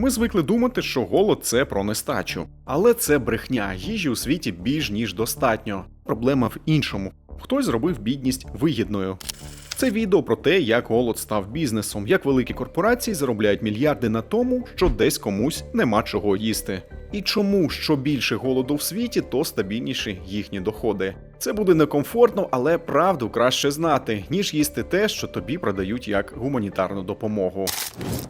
Ми звикли думати, що голод це про нестачу. Але це брехня. Їжі у світі більш ніж достатньо. Проблема в іншому. Хтось зробив бідність вигідною. Це відео про те, як голод став бізнесом, як великі корпорації заробляють мільярди на тому, що десь комусь нема чого їсти. І чому що більше голоду в світі, то стабільніші їхні доходи. Це буде некомфортно, але правду краще знати, ніж їсти те, що тобі продають як гуманітарну допомогу.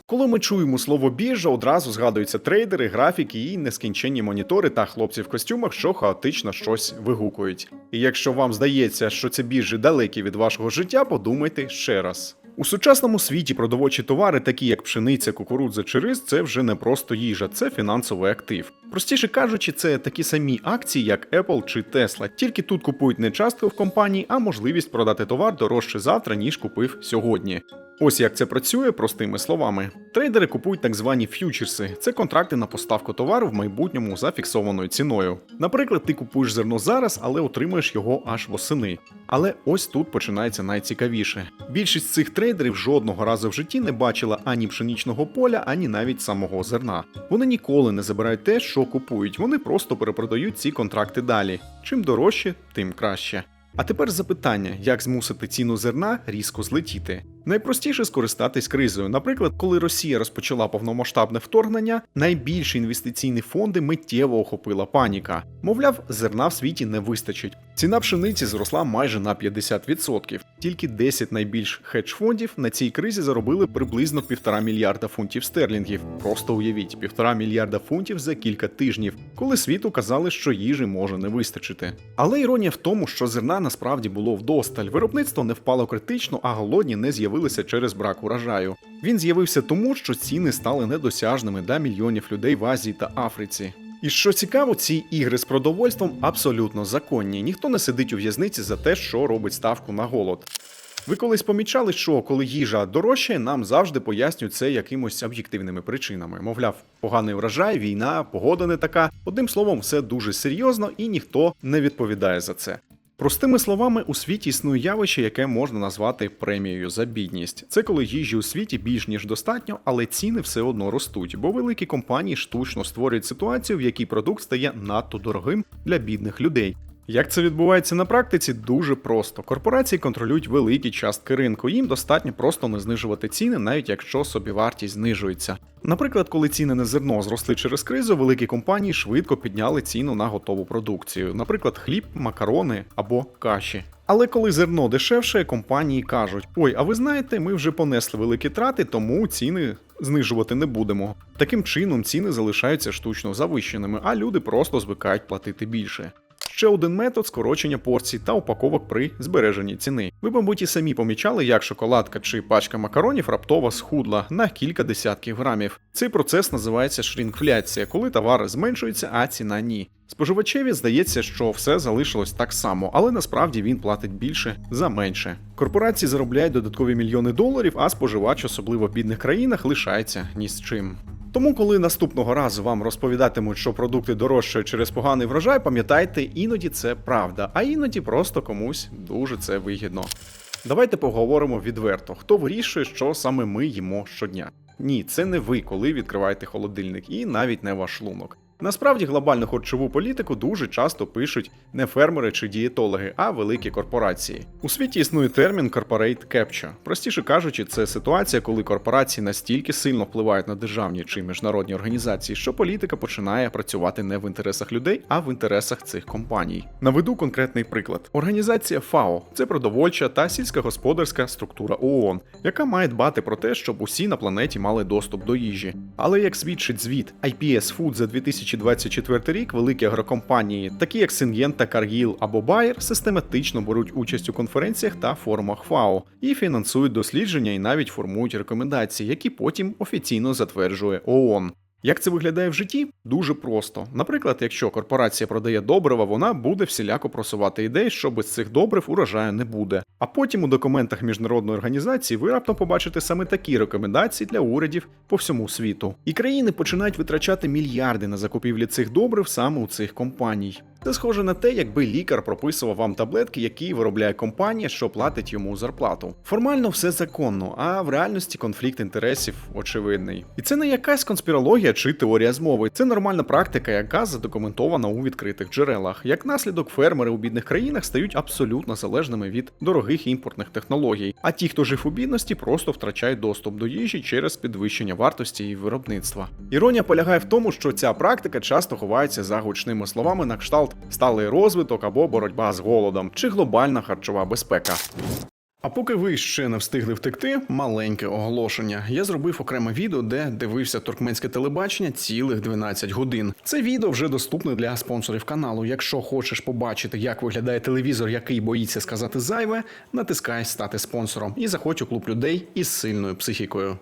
Коли ми чуємо слово біржа, одразу згадуються трейдери, графіки і нескінченні монітори та хлопці в костюмах, що хаотично щось вигукують. І якщо вам здається, що ці біржі далекі від вашого життя, подумайте ще раз. У сучасному світі продовольчі товари, такі як пшениця, кукурудза чи рис, це вже не просто їжа, це фінансовий актив. Простіше кажучи, це такі самі акції, як Apple чи Tesla. Тільки тут купують не частку в компанії, а можливість продати товар дорожче завтра, ніж купив сьогодні. Ось як це працює простими словами. Трейдери купують так звані ф'ючерси. Це контракти на поставку товару в майбутньому за фіксованою ціною. Наприклад, ти купуєш зерно зараз, але отримуєш його аж восени. Але ось тут починається найцікавіше. Більшість цих трейдерів жодного разу в житті не бачила ані пшенічного поля, ані навіть самого зерна. Вони ніколи не забирають те, що купують. Вони просто перепродають ці контракти далі. Чим дорожче, тим краще. А тепер запитання, як змусити ціну зерна різко злетіти. Найпростіше скористатись кризою. Наприклад, коли Росія розпочала повномасштабне вторгнення, найбільші інвестиційні фонди миттєво охопила паніка. Мовляв, зерна в світі не вистачить. Ціна пшениці зросла майже на 50%. Тільки 10 найбільш хедж-фондів на цій кризі заробили приблизно півтора мільярда фунтів стерлінгів. Просто уявіть, півтора мільярда фунтів за кілька тижнів, коли світу казали, що їжі може не вистачити. Але іронія в тому, що зерна насправді було вдосталь. Виробництво не впало критично, а голодні не з'явилися через брак урожаю. Він з'явився тому, що ціни стали недосяжними для мільйонів людей в Азії та Африці. І що цікаво, ці ігри з продовольством абсолютно законні. Ніхто не сидить у в'язниці за те, що робить ставку на голод. Ви колись помічали, що коли їжа дорожчає, нам завжди пояснюють це якимось об'єктивними причинами. Мовляв, поганий врожай, війна, погода не така. Одним словом, все дуже серйозно і ніхто не відповідає за це. Простими словами, у світі існує явище, яке можна назвати премією за бідність. Це коли їжі у світі більш ніж достатньо, але ціни все одно ростуть, бо великі компанії штучно створюють ситуацію, в якій продукт стає надто дорогим для бідних людей. Як це відбувається на практиці, дуже просто. Корпорації контролюють великі частки ринку. Їм достатньо просто не знижувати ціни, навіть якщо собівартість знижується. Наприклад, коли ціни на зерно зросли через кризу, великі компанії швидко підняли ціну на готову продукцію, наприклад, хліб, макарони або каші. Але коли зерно дешевше, компанії кажуть: ой, а ви знаєте, ми вже понесли великі трати, тому ціни знижувати не будемо. Таким чином ціни залишаються штучно завищеними, а люди просто звикають платити більше. Ще один метод скорочення порцій та упаковок при збереженні ціни. Ви, мабуть, і самі помічали, як шоколадка чи пачка макаронів раптово схудла на кілька десятків грамів. Цей процес називається шрінкфляція, коли товар зменшується, а ціна ні. Споживачеві здається, що все залишилось так само, але насправді він платить більше за менше. Корпорації заробляють додаткові мільйони доларів, а споживач, особливо в бідних країнах, лишається ні з чим. Тому, коли наступного разу вам розповідатимуть, що продукти дорожчають через поганий врожай, пам'ятайте, іноді це правда, а іноді просто комусь дуже це вигідно. Давайте поговоримо відверто, хто вирішує, що саме ми їмо щодня. Ні, це не ви, коли відкриваєте холодильник, і навіть не ваш шлунок. Насправді глобальну харчову політику дуже часто пишуть не фермери чи дієтологи, а великі корпорації. У світі існує термін corporate capture. Простіше кажучи, це ситуація, коли корпорації настільки сильно впливають на державні чи міжнародні організації, що політика починає працювати не в інтересах людей, а в інтересах цих компаній. Наведу конкретний приклад: організація FAO – це продовольча та сільськогосподарська структура ООН, яка має дбати про те, щоб усі на планеті мали доступ до їжі. Але як свідчить звіт IPS Food за 2000 2024 рік великі агрокомпанії, такі як Сингента, Cargill або Bayer, систематично беруть участь у конференціях та форумах ФАО і фінансують дослідження і навіть формують рекомендації, які потім офіційно затверджує ООН. Як це виглядає в житті? Дуже просто. Наприклад, якщо корпорація продає добрива, вона буде всіляко просувати ідеї, що без цих добрив урожаю не буде. А потім у документах міжнародної організації ви раптом побачите саме такі рекомендації для урядів по всьому світу. І країни починають витрачати мільярди на закупівлі цих добрив саме у цих компаній. Це схоже на те, якби лікар прописував вам таблетки, які виробляє компанія, що платить йому зарплату. Формально все законно, а в реальності конфлікт інтересів очевидний. І це не якась конспірологія чи теорія змови. Це нормальна практика, яка задокументована у відкритих джерелах. Як наслідок, фермери у бідних країнах стають абсолютно залежними від дорогих імпортних технологій. А ті, хто жив у бідності, просто втрачають доступ до їжі через підвищення вартості і виробництва. Іронія полягає в тому, що ця практика часто ховається за гучними словами на кшталт сталий розвиток або боротьба з голодом чи глобальна харчова безпека. А поки ви ще не встигли втекти, маленьке оголошення. Я зробив окреме відео, де дивився туркменське телебачення цілих 12 годин. Це відео вже доступне для спонсорів каналу. Якщо хочеш побачити, як виглядає телевізор, який боїться сказати зайве, натискай стати спонсором і заходь у клуб людей із сильною психікою.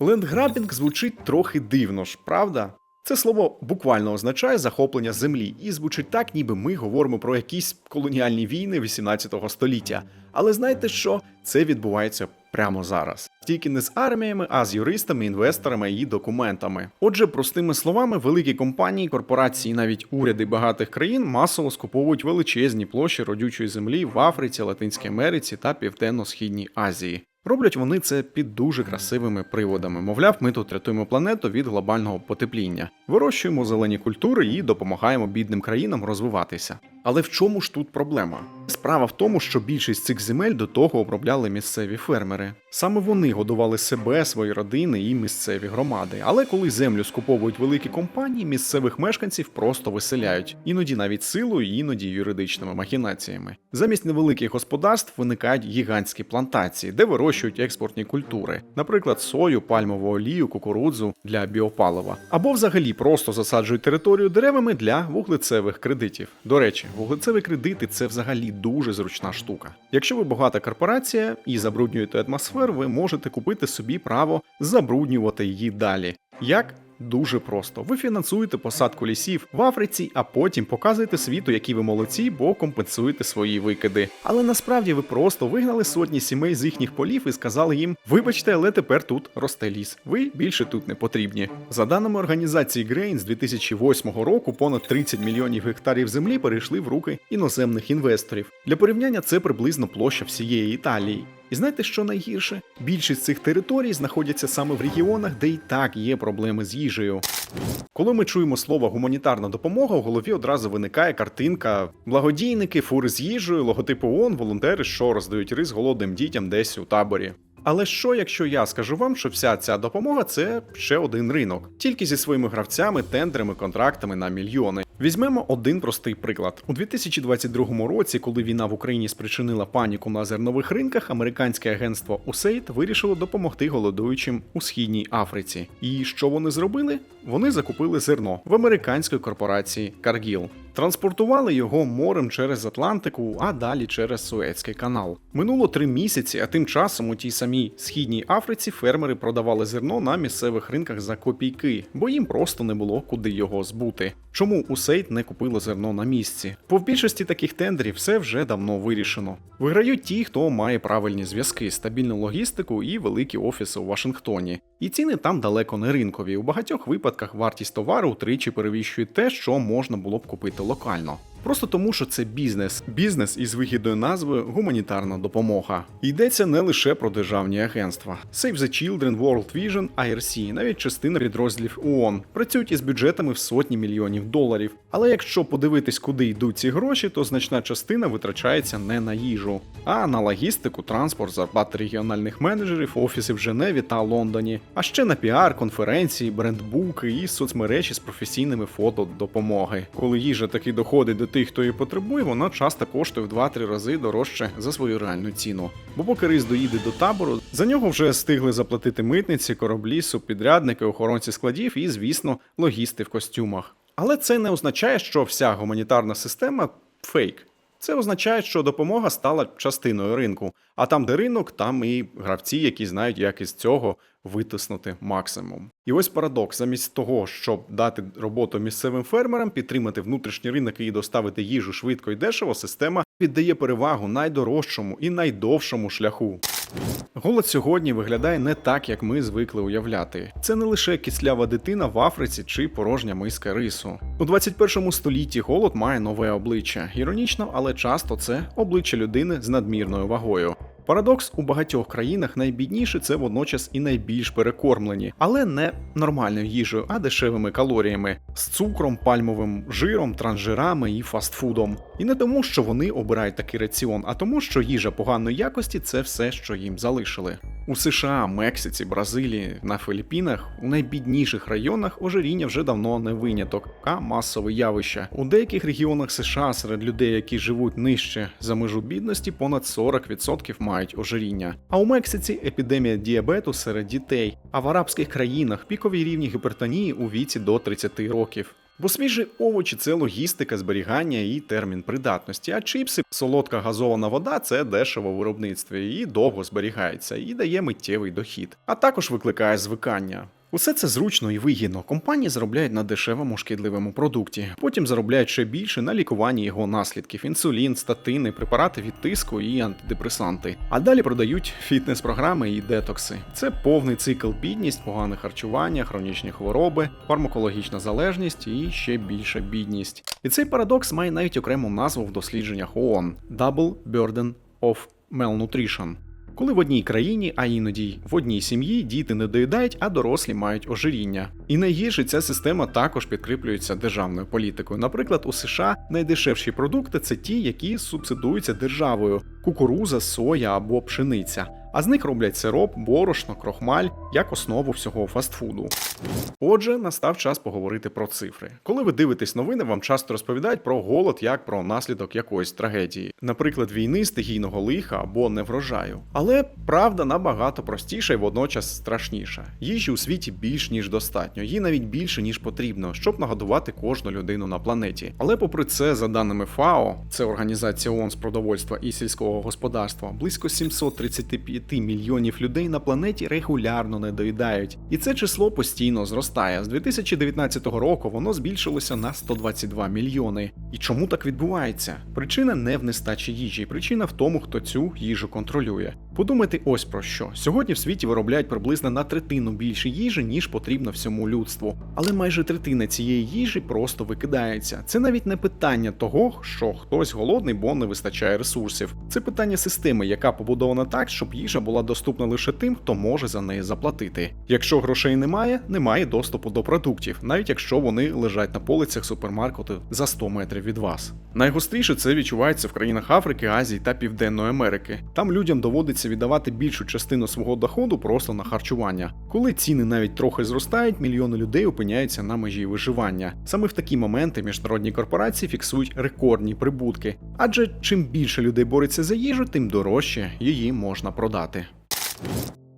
Лендграбінг звучить трохи дивно ж, правда? Це слово буквально означає захоплення землі і звучить так, ніби ми говоримо про якісь колоніальні війни 18 століття. Але знаєте що? Це відбувається прямо зараз. Тільки не з арміями, а з юристами, інвесторами і документами. Отже, простими словами, великі компанії, корпорації, навіть уряди багатих країн масово скуповують величезні площі родючої землі в Африці, Латинській Америці та Південно-Східній Азії. Роблять вони це під дуже красивими приводами. Мовляв, ми тут рятуємо планету від глобального потепління, вирощуємо зелені культури і допомагаємо бідним країнам розвиватися. Але в чому ж тут проблема? Справа в тому, що більшість цих земель до того обробляли місцеві фермери. Саме вони годували себе, свої родини і місцеві громади. Але коли землю скуповують великі компанії, місцевих мешканців просто виселяють, іноді навіть силою, іноді юридичними махінаціями. Замість невеликих господарств виникають гігантські плантації, де вирощують експортні культури, наприклад, сою, пальмову олію, кукурудзу для біопалива, або взагалі просто засаджують територію деревами для вуглецевих кредитів. До речі, вуглецеві кредити це взагалі дуже зручна штука. Якщо ви багата корпорація і забруднюєте атмосферу, ви можете купити собі право забруднювати її далі. Як? Дуже просто. Ви фінансуєте посадку лісів в Африці, а потім показуєте світу, які ви молодці, бо компенсуєте свої викиди. Але насправді ви просто вигнали сотні сімей з їхніх полів і сказали їм: вибачте, але тепер тут росте ліс. Ви більше тут не потрібні. За даними організації Grain, з 2008 року понад 30 мільйонів гектарів землі перейшли в руки іноземних інвесторів. Для порівняння це приблизно площа всієї Італії. І знаєте, що найгірше? Більшість цих територій знаходяться саме в регіонах, де і так є проблеми з їжею. Коли ми чуємо слово гуманітарна допомога, у голові одразу виникає картинка: благодійники, фури з їжею, логотип ООН, волонтери, що роздають рис голодним дітям десь у таборі. Але що, якщо я скажу вам, що вся ця допомога це ще один ринок, тільки зі своїми гравцями, тендерами, контрактами на мільйони. Візьмемо один простий приклад. У 2022 році, коли війна в Україні спричинила паніку на зернових ринках, американське агентство USAID вирішило допомогти голодуючим у східній Африці. І що вони зробили? Вони закупили зерно в американської корпорації Cargill. Транспортували його морем через Атлантику, а далі через Суецький канал. Минуло три місяці, а тим часом у тій самій східній Африці фермери продавали зерно на місцевих ринках за копійки, бо їм просто не було куди його збути. Чому Усейд не купило зерно на місці? Бо в більшості таких тендерів все вже давно вирішено. Виграють ті, хто має правильні зв'язки, стабільну логістику і великі офіси у Вашингтоні. І ціни там далеко не ринкові. У багатьох випадках вартість товару утричі перевищує те, що можна було б купити локально. Просто тому, що це бізнес, бізнес із вигідною назвою гуманітарна допомога. Йдеться не лише про державні агентства. Save the Children, World Vision, IRC, навіть частина підрозділів ООН працюють із бюджетами в сотні мільйонів доларів. Але якщо подивитись, куди йдуть ці гроші, то значна частина витрачається не на їжу, а на логістику, транспорт, зарплати регіональних менеджерів, офіси в Женеві та Лондоні, а ще на піар, конференції, брендбуки і соцмережі з професійними фото допомоги. Коли їжа таки доходить до тих, хто її потребує, вона часто коштує в 2-3 рази дорожче за свою реальну ціну. Бо поки рис доїде до табору, за нього вже встигли заплатити митниці, кораблі, субпідрядники, охоронці складів і, звісно, логісти в костюмах. Але це не означає, що вся гуманітарна система фейк. Це означає, що допомога стала частиною ринку. А там, де ринок, там і гравці, які знають, як із цього витиснути максимум. І ось парадокс: замість того, щоб дати роботу місцевим фермерам, підтримати внутрішній ринок і доставити їжу швидко і дешево, система віддає перевагу найдорожчому і найдовшому шляху. Голод сьогодні виглядає не так, як ми звикли уявляти. Це не лише кислява дитина в Африці чи порожня миска рису. У 21 столітті голод має нове обличчя. Іронічно, але часто це обличчя людини з надмірною вагою. Парадокс у багатьох країнах найбідніші це водночас і найбільш перекормлені, але не нормальною їжею, а дешевими калоріями з цукром, пальмовим жиром, транжирами і фастфудом. І не тому, що вони обирають такий раціон, а тому, що їжа поганої якості це все, що їм залишили. У США, Мексиці, Бразилії, на Філіппінах, у найбідніших районах ожиріння вже давно не виняток, а масове явище. У деяких регіонах США серед людей, які живуть нижче за межу бідності, понад 40% мають ожиріння. А у Мексиці епідемія діабету серед дітей, а в арабських країнах пікові рівні гіпертонії у віці до 30 років. Бо свіжі овочі це логістика, зберігання і термін придатності. А чипси, солодка газована вода це дешево виробництво і довго зберігається, і дає миттєвий дохід, а також викликає звикання. Усе це зручно і вигідно. Компанії заробляють на дешевому шкідливому продукті. Потім заробляють ще більше на лікуванні його наслідків: інсулін, статини, препарати від тиску і антидепресанти. А далі продають фітнес-програми і детокси. Це повний цикл бідність, погане харчування, хронічні хвороби, фармакологічна залежність і ще більша бідність. І цей парадокс має навіть окрему назву в дослідженнях ООН – Double Burden of Malnutrition. Коли в одній країні, а іноді в одній сім'ї діти не доїдають, а дорослі мають ожиріння. І найгірше ця система також підкріплюється державною політикою. Наприклад, у США найдешевші продукти це ті, які субсидуються державою: кукуруза, соя або пшениця. А з них роблять сироп, борошно, крохмаль як основу всього фастфуду. Отже, настав час поговорити про цифри. Коли ви дивитесь новини, вам часто розповідають про голод як про наслідок якоїсь трагедії, наприклад, війни, стихійного лиха або неврожаю. Але правда набагато простіша і водночас страшніша. Їжі у світі більш ніж достатньо, її навіть більше ніж потрібно, щоб нагодувати кожну людину на планеті. Але попри це, за даними ФАО, це організація ООН з продовольства і сільського господарства, близько 735 мільйонів людей на планеті регулярно не доїдають, і це число постійно зростає. З 2019 року воно збільшилося на 122 мільйони. І чому так відбувається? Причина не в нестачі їжі, причина в тому, хто цю їжу контролює. Подумайте ось про що. Сьогодні в світі виробляють приблизно на третину більше їжі, ніж потрібно всьому людству. Але майже третина цієї їжі просто викидається. Це навіть не питання того, що хтось голодний, бо не вистачає ресурсів. Це питання системи, яка побудована так, щоб їжа була доступна лише тим, хто може за неї заплатити. Якщо грошей немає, немає доступу до продуктів, навіть якщо вони лежать на полицях супермаркету за 100 метрів від вас. Найгостріше це відчувається в країнах Африки, Азії та Південної Америки. Там людям доводиться віддавати більшу частину свого доходу просто на харчування. Коли ціни навіть трохи зростають, мільйони людей опиняються на межі виживання. Саме в такі моменти міжнародні корпорації фіксують рекордні прибутки, адже чим більше людей бореться за їжу, тим дорожче її можна продати.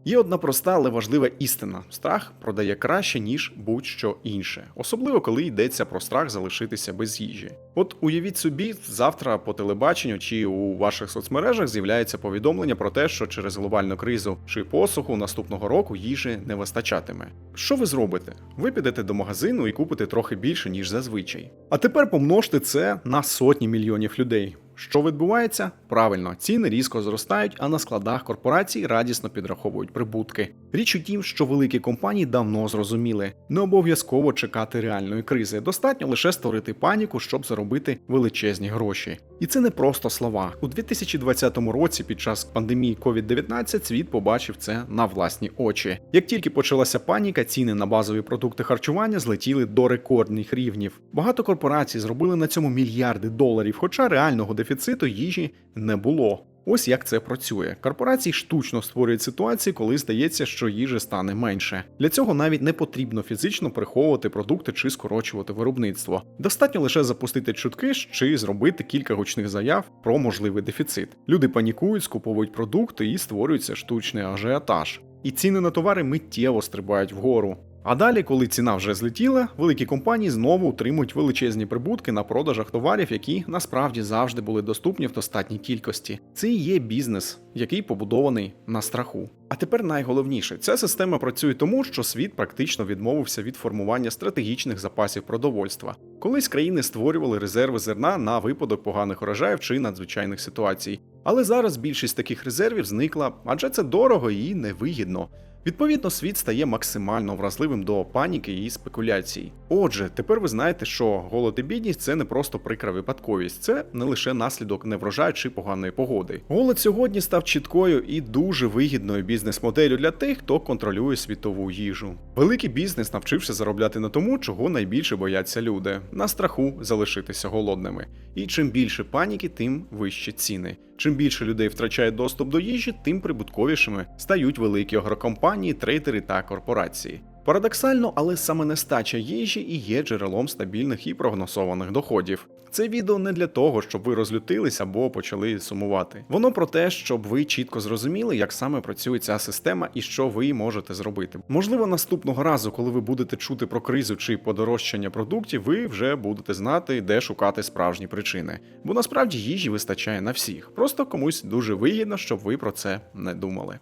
Є одна проста, але важлива істина: страх продає краще, ніж будь-що інше, особливо коли йдеться про страх залишитися без їжі. От уявіть собі, завтра по телебаченню чи у ваших соцмережах з'являється повідомлення про те, що через глобальну кризу чи посуху наступного року їжі не вистачатиме. Що ви зробите? Ви підете до магазину і купите трохи більше, ніж зазвичай. А тепер помножте це на сотні мільйонів людей. Що відбувається? Правильно, ціни різко зростають, а на складах корпорацій радісно підраховують прибутки. Річ у тім, що великі компанії давно зрозуміли, не обов'язково чекати реальної кризи. Достатньо лише створити паніку, щоб заробити величезні гроші. І це не просто слова. У 2020 році, під час пандемії COVID-19, світ побачив це на власні очі. Як тільки почалася паніка, ціни на базові продукти харчування злетіли до рекордних рівнів. Багато корпорацій зробили на цьому мільярди доларів, хоча реального дефіциту їжі не було. Ось як це працює. Корпорації штучно створюють ситуації, коли здається, що їжі стане менше. Для цього навіть не потрібно фізично приховувати продукти чи скорочувати виробництво. Достатньо лише запустити чутки чи зробити кілька гучних заяв про можливий дефіцит. Люди панікують, скуповують продукти і створюється штучний ажіотаж. І ціни на товари миттєво стрибають вгору. А далі, коли ціна вже злетіла, великі компанії знову утримують величезні прибутки на продажах товарів, які насправді завжди були доступні в достатній кількості. Це і є бізнес, який побудований на страху. А тепер найголовніше, ця система працює тому, що світ практично відмовився від формування стратегічних запасів продовольства. Колись країни створювали резерви зерна на випадок поганих урожаїв чи надзвичайних ситуацій. Але зараз більшість таких резервів зникла, адже це дорого і невигідно. Відповідно, світ стає максимально вразливим до паніки і спекуляцій. Отже, тепер ви знаєте, що голод і бідність це не просто прикра випадковість, це не лише наслідок неврожаю чи поганої погоди. Голод сьогодні став чіткою і дуже вигідною бізнес-моделлю для тих, хто контролює світову їжу. Великий бізнес навчився заробляти на тому, чого найбільше бояться люди на страху залишитися голодними. І чим більше паніки, тим вищі ціни. Чим більше людей втрачає доступ до їжі, тим прибутковішими стають великі агрокомпанії, трейдери та корпорації. Парадоксально, але саме нестача їжі і є джерелом стабільних і прогнозованих доходів. Це відео не для того, щоб ви розлютились або почали сумувати. Воно про те, щоб ви чітко зрозуміли, як саме працює ця система і що ви можете зробити. Можливо, наступного разу, коли ви будете чути про кризу чи подорожчання продуктів, ви вже будете знати, де шукати справжні причини. Бо насправді їжі вистачає на всіх. Просто комусь дуже вигідно, щоб ви про це не думали.